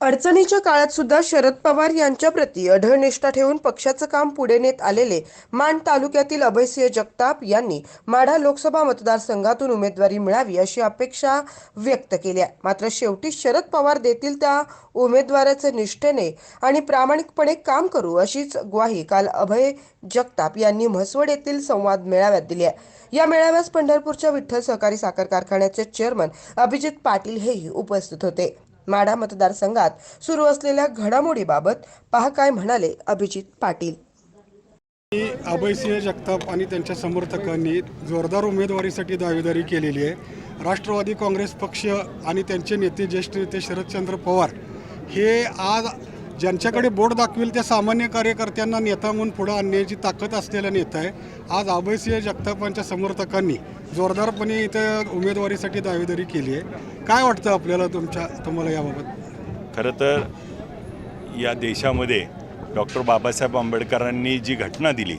अडचणीच्या काळात सुद्धा शरद पवार यांच्याप्रती अढळ निष्ठा ठेवून पक्षाचं काम पुढे नेत आलेले माण तालुक्यातील अभयसिंह जगताप यांनी माढा लोकसभा मतदारसंघातून उमेदवारी मिळावी अशी अपेक्षा व्यक्त केली आहे. मात्र शेवटी शरद पवार देतील त्या उमेदवाराचे निष्ठेने आणि प्रामाणिकपणे काम करू अशीच ग्वाही काल अभय जगताप यांनी म्हसवड येथील संवाद मेळाव्यात दिली आहे. या मेळाव्यास पंढरपूरच्या विठ्ठल सहकारी साखर कारखान्याचे चेअरमन अभिजित पाटील हेही उपस्थित होते. माढा मतदारसंघात सुरू असलेल्या घडामोडीबाबत पहा काय म्हणाले अभिजित पाटील. मी अभयसिंह जगताप आणि त्यांच्या समर्थकांनी जोरदार उमेदवारीसाठी दावेदारी केलेली आहे. राष्ट्रवादी काँग्रेस पक्ष आणि त्यांचे नेते ज्येष्ठ नेते शरदचंद्र पवार हे आज ज्यांच्याकडे बोट दाखवेल त्या सामान्य कार्यकर्त्यांना नेता म्हणून पुढं आणण्याची ताकद असलेला नेता आहे. आज अभयसिंह जगतापांच्या समर्थकांनी जोरदारपणे इथं उमेदवारीसाठी दावेदारी केली आहे. काय वाटतं आपल्याला तुमच्या तुम्हाला याबाबत? खरं तर या देशामध्ये डॉक्टर बाबासाहेब आंबेडकरांनी जी घटना दिली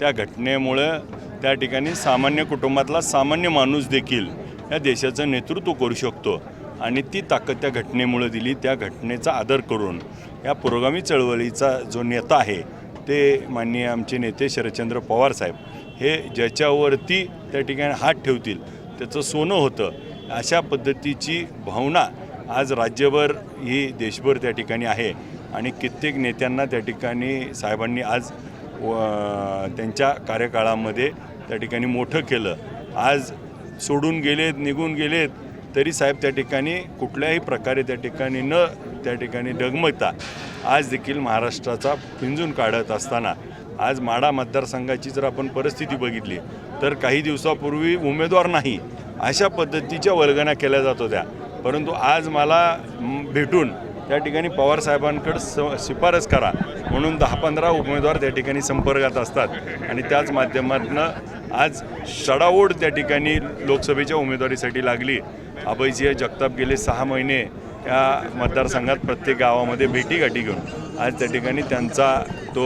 त्या घटनेमुळं त्या ठिकाणी सामान्य कुटुंबातला सामान्य माणूस देखील या देशाचं नेतृत्व करू शकतो आणि ती ताकद त्या घटनेमुळं दिली त्या घटनेचा आदर करून. या पुरोगामी चळवळीचा जो नेता आहे ते माननीय आमचे नेते शरदचंद्र पवार साहेब. हे ज्याच्यावरती त्या ठिकाणी हात ठेवतील त्याचं सोनं होतं अशा पद्धतीची भावना आज राज्यभर ही देशभर त्या ठिकाणी आहे. आणि कित्येक नेत्यांना त्या ठिकाणी साहेबांनी आज व त्यांच्या कार्यकाळामध्ये त्या ठिकाणी मोठं केलं. आज सोडून गेलेत निघून गेलेत तरी साहेब त्या ठिकाणी कुठल्याही प्रकारे त्या ठिकाणी न त्या ठिकाणी डगमगता आज देखील महाराष्ट्राचा पिंजून काढत असताना आज माडा मतदारसंघाची जर आपण परिस्थिती बघितली तर काही दिवसापूर्वी उमेदवार नाही अशा पद्धतीच्या वर्गण्या केल्या जात होत्या. परंतु आज मला भेटून त्या ठिकाणी पवारसाहेबांकडं स शिफारस करा म्हणून दहा पंधरा उमेदवार त्या ठिकाणी संपर्कात असतात. आणि त्याच माध्यमातून आज शडाओढ त्या ठिकाणी लोकसभेच्या उमेदवारीसाठी लागली. अभयजी जगताप गेले सहा महिने या मतदारसंघात प्रत्येक गावामध्ये भेटीगाठी घेऊन. आज त्या ठिकाणी त्यांचा तो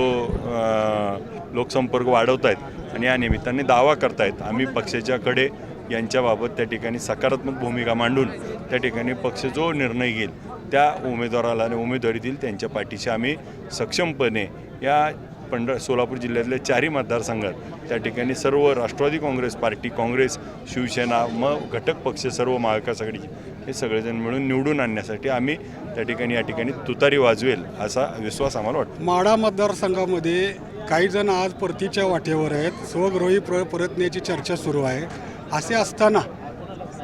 लोकसंपर्क वाढवत आहेत आणि या निमित्ताने दावा करतायत. आम्ही पक्षाच्याकडे यांच्याबाबत त्या ठिकाणी सकारात्मक भूमिका मांडून त्या ठिकाणी पक्ष जो निर्णय घेईल त्या उमेदवाराला आणि उमेदवारी देईल त्यांच्या पाठीशी आम्ही सक्षमपणे या पंढर सोलापूर जिल्ह्यातल्या चारही मतदारसंघात त्या ठिकाणी सर्व Rashtravadi Congress party Congress Shivsena मग घटक पक्ष सर्व महाविकास आघाडी हे सगळेजण मिळून निवडून आणण्यासाठी आम्ही त्या ठिकाणी या ठिकाणी तुतारी वाजवेल असा विश्वास आम्हाला वाटतो. माढा मतदारसंघामध्ये काही जण आज परतीच्या वाटेवर आहेत. स्वगृही प्र परतण्याची चर्चा सुरू आहे. असे असताना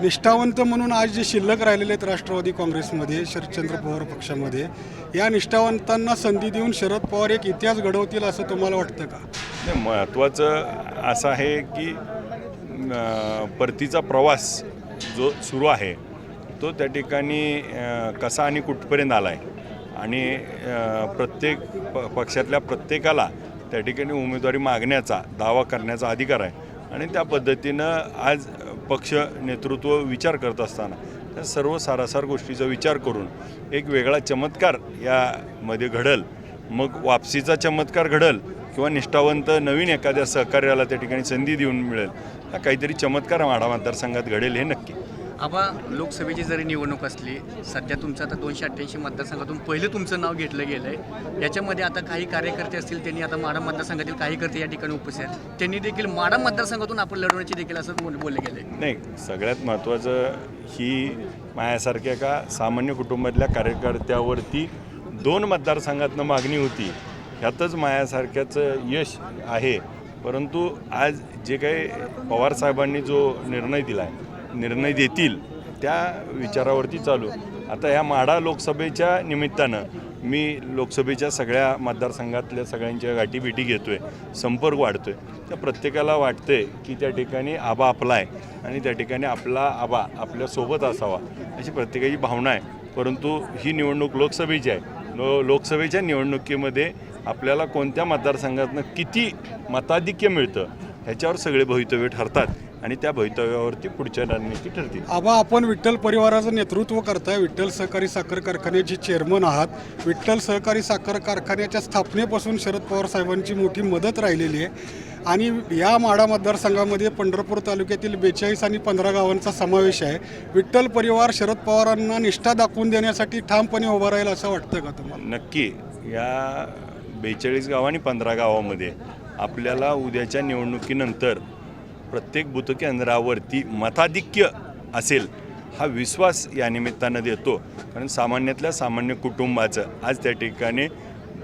निष्ठावंत म्हणून आज जे शिल्लक राहिलेले आहेत राष्ट्रवादी काँग्रेसमध्ये शरदचंद्र पवार पक्षामध्ये या निष्ठावंतांना संधी देऊन शरद पवार एक इतिहास घडवतील असं तुम्हाला वाटतं का? महत्त्वाचं असं आहे की परतीचा प्रवास जो सुरू आहे तो त्या ठिकाणी कसा आणि कुठपर्यंत आला आहे आणि प्रत्येक प पक्षातल्या प्रत्येकाला त्या ठिकाणी उमेदवारी मागण्याचा दावा करण्याचा अधिकार आहे. आणि त्या पद्धतीनं आज पक्ष नेतृत्व विचार करत असताना त्या सर्व सारासार गोष्टीचा विचार करून एक वेगळा चमत्कार यामध्ये घडल. मग वापसीचा चमत्कार घडल किंवा निष्ठावंत नवीन एखाद्या सहकार्याला त्या ठिकाणी संधी देऊन मिळेल हा काहीतरी चमत्कार माढा मतदारसंघात घडेल हे नक्की. आबा लोकसभेची जरी निवडणूक असली सध्या तुमचं आता दोनशे अठ्ठ्याऐंशी मतदारसंघातून पहिलं तुमचं नाव घेतलं गेलं आहे याच्यामध्ये आता काही कार्यकर्ते असतील त्यांनी आता माडा मतदारसंघातील काही या ठिकाणी उपस्थित आहेत. त्यांनी देखील माडा मतदारसंघातून आपण लढवण्याची देखील असं बोल बोलले गेले. नाही सगळ्यात महत्त्वाचं ही माझ्यासारख्या का सामान्य कुटुंबातल्या कार्यकर्त्यावरती दोन मतदारसंघातनं मागणी होती. ह्यातच मायासारख्याचं यश आहे. परंतु आज जे काही पवारसाहेबांनी जो निर्णय दिला आहे निर्णय देतील त्या विचारावरती चालू. आता ह्या माढा लोकसभेच्या निमित्तानं मी लोकसभेच्या सगळ्या मतदारसंघातल्या सगळ्यांच्या गाठीभेटी आहे संपर्क वाढतो आहे तर प्रत्येकाला वाटतं आहे की त्या ठिकाणी आबा आपला आहे आणि त्या ठिकाणी आपला आबा आपल्यासोबत असावा अशी प्रत्येकाची भावना आहे. परंतु ही निवडणूक लोकसभेची आहे. लो लोकसभेच्या निवडणुकीमध्ये आपल्याला कोणत्या मतदारसंघातनं किती मताधिक्य मिळतं ह्याच्यावर सगळे भवितव्य ठरतात. आणि त्या भवितव्यावरती पुढच्या रणनीती ठरतील. आबा आपण विठ्ठल परिवाराचं नेतृत्व करताय. विठ्ठल सहकारी साखर कारखान्याचे चेअरमन आहात. विठ्ठल सहकारी साखर कारखान्याच्या स्थापनेपासून शरद पवार साहेबांची मोठी मदत राहिलेली आहे. आणि या माढा मतदारसंघामध्ये पंढरपूर तालुक्यातील बेचाळीस आणि पंधरा गावांचा समावेश आहे. विठ्ठल परिवार शरद पवारांना निष्ठा दाखवून देण्यासाठी ठामपणे उभा राहील असं वाटतं का तुम्हाला? नक्की. या बेचाळीस गाव आणि पंधरा गावामध्ये आपल्याला उद्याच्या निवडणुकीनंतर प्रत्येक बूथ केंद्रावरती मताधिक्य असेल हा विश्वास या निमित्तानं देतो. कारण सामान्यातल्या सामान्य कुटुंबाचं आज त्या ठिकाणी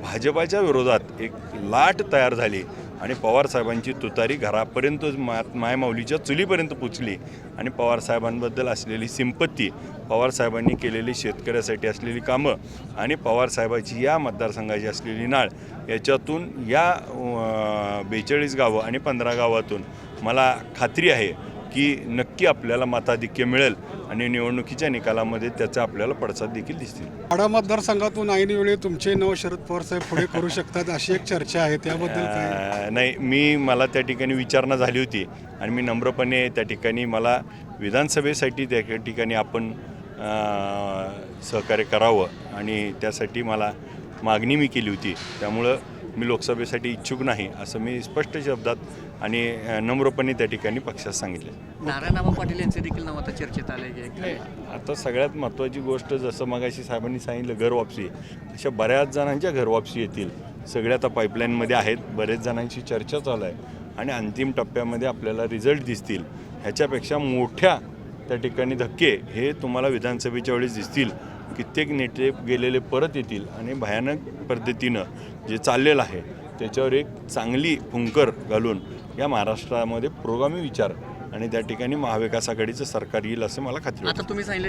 भाजपाच्या विरोधात एक लाट तयार झाली. आणि पवारसाहेबांची तुतारी घरापर्यंत मा मायमाऊलीच्या चुलीपर्यंत पोचली. आणि पवारसाहेबांबद्दल असलेली सिंपत्ती पवारसाहेबांनी केलेली शेतकऱ्यासाठी असलेली कामं आणि पवारसाहेबाची या मतदारसंघाची असलेली नाळ याच्यातून या बेचाळीस गावं आणि पंधरा गावातून मला खात्री आहे की नक्की आपल्याला मताधिक्य मिळेल. आणि निवडणुकीच्या निकालामध्ये त्याचा आपल्याला पडसाद देखील दिसतील. माढा मतदारसंघातून ऐनवेळी तुमचे नाव शरद पवार साहेब पुढे करू शकतात अशी एक चर्चा आहे त्याबद्दल काय? अं, नाही मी मला त्या ठिकाणी विचारणा झाली होती आणि मी नम्रपणे त्या ठिकाणी मला विधानसभेसाठी त्या ठिकाणी आपण अं, सहकार्य करावं आणि त्यासाठी मला मागणी मी केली होती. त्यामुळं मी लोकसभेसाठी इच्छुक नाही असं मी स्पष्ट शब्दात आणि नम्रपणे त्या ठिकाणी पक्षात सांगितलं नारायणराव पाटील यांचं देखील नाव आता चर्चेत आलंय की आता सगळ्यात महत्त्वाची गोष्ट जसं मगाशी साहेबांनी सांगितलं घरवापसी अशा बऱ्याच जणांच्या घरवापसी येतील. सगळ्या आता पाईपलाईनमध्ये आहेत बरेच जणांची चर्चा चालू आहे. आणि अंतिम टप्प्यामध्ये आपल्याला रिझल्ट दिसतील. ह्याच्यापेक्षा मोठ्या त्या ठिकाणी धक्के हे तुम्हाला विधानसभेच्या वेळेस दिसतील. कित्येक नेते गेलेले परत येतील आणि भयानक पद्धतीनं जे चाललेलं आहे त्याच्यावर एक चांगली फुंकर घालून या महाराष्ट्रामध्ये पुरोगामी विचार आणि त्या ठिकाणी महाविकास आघाडीचं सरकार येईल असं मला खात्री आता तुम्ही सांगितलं